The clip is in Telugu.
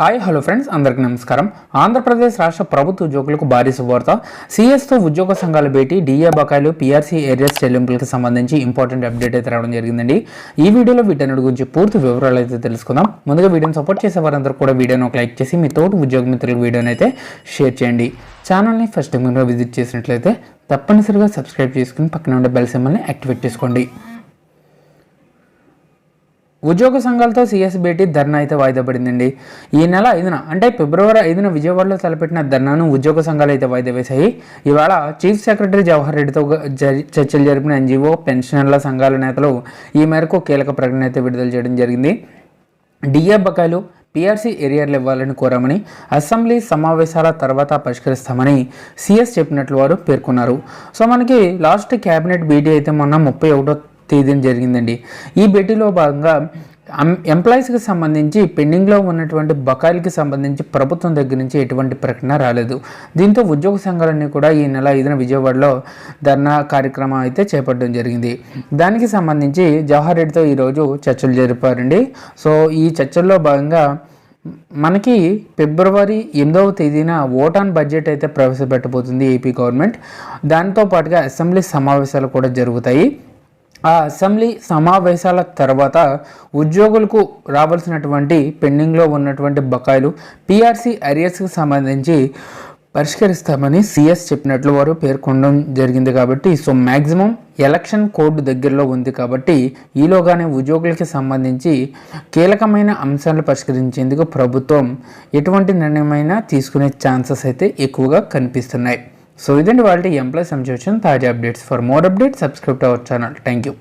హాయ్ హలో ఫ్రెండ్స్ అందరికీ నమస్కారం. ఆంధ్రప్రదేశ్ రాష్ట్ర ప్రభుత్వ ఉద్యోగులకు భారీ శుభవార్త. సిఎస్తో ఉద్యోగ సంఘాల భేటీ డిఏ బకాయిలు పీఆర్సీ ఏరియాస్ చెల్లింపులకు సంబంధించి ఇంపార్టెంట్ అప్డేట్ అయితే రావడం జరిగింది ఈ వీడియోలో వీటన్నిటి గురించి పూర్తి వివరాలు అయితే తెలుసుకుందాం. ముందుగా వీడియోని సపోర్ట్ చేసే వారందరూ కూడా వీడియోని ఒక లైక్ చేసి మీ తోటి ఉద్యోగ మిత్రులకు వీడియోని అయితే షేర్ చేయండి. ఛానల్ని ఫస్ట్ టైం విజిట్ చేసినట్లయితే తప్పనిసరిగా సబ్స్క్రైబ్ చేసుకుని పక్కన ఉండే బెల్ సింబల్ని యాక్టివేట్ చేసుకోండి. ఉద్యోగ సంఘాలతో సీఎస్ భేటీ ధర్నా అయితే వాయిదా పడిందండి. ఈ నెల ఐదున అంటే ఫిబ్రవరి ఐదున విజయవాడలో తలపెట్టిన ధర్నాను ఉద్యోగ సంఘాలు అయితే వాయిదా వేశాయి. ఇవాళ చీఫ్ సెక్రటరీ జవహర్ రెడ్డితో చర్చలు జరిపిన ఎన్జిఓ పెన్షనర్ల సంఘాల నేతలు ఈ మేరకు కీలక ప్రకటన అయితే విడుదల చేయడం జరిగింది. డిఏ బకాయిలు పీఆర్సీ ఏరియాలు ఇవ్వాలని కోరామని అసెంబ్లీ సమావేశాల తర్వాత పరిష్కరిస్తామని సీఎస్ చెప్పినట్లు వారు పేర్కొన్నారు. సో మనకి లాస్ట్ క్యాబినెట్ భేటీ అయితే మొన్న ముప్పై ఒకటో తేదీన జరిగిందండి. ఈ భేటీలో భాగంగా ఎంప్లాయీస్కి సంబంధించి పెండింగ్లో ఉన్నటువంటి బకాయిలకి సంబంధించి ప్రభుత్వం దగ్గర నుంచి ఎటువంటి ప్రకటన రాలేదు. దీంతో ఉద్యోగ సంఘాలన్నీ కూడా ఈ నెల ఐదున విజయవాడలో ధర్నా కార్యక్రమం అయితే చేపట్టడం జరిగింది. దానికి సంబంధించి జవహర్ రెడ్డితో ఈరోజు చర్చలు జరిపారండి. సో ఈ చర్చల్లో భాగంగా మనకి ఫిబ్రవరి ఎనిమిదవ తేదీన ఓట్ ఆన్ బడ్జెట్ అయితే ప్రవేశపెట్టబోతుంది ఏపీ గవర్నమెంట్. దాంతో పాటుగా అసెంబ్లీ సమావేశాలు కూడా జరుగుతాయి. ఆ అసెంబ్లీ సమావేశాల తర్వాత ఉద్యోగులకు రావాల్సినటువంటి పెండింగ్లో ఉన్నటువంటి బకాయిలు పిఆర్సీ అరియర్స్కి సంబంధించి పరిష్కరిస్తామని సిఎస్ చెప్పినట్లు వారు పేర్కొనడం జరిగింది కాబట్టి సో మ్యాక్సిమం ఎలక్షన్ కోడ్ దగ్గరలో ఉంది కాబట్టి ఈలోగానే ఉద్యోగులకి సంబంధించి కీలకమైన అంశాలు పరిష్కరించేందుకు ప్రభుత్వం ఎటువంటి నిర్ణయమైనా తీసుకునే ఛాన్సెస్ అయితే ఎక్కువగా కనిపిస్తున్నాయి. సో ఇదండి వాళ్ళ ఎంప్లాయ్ సంబంధించిన తాజా updates for more updates subscribe our channel thank you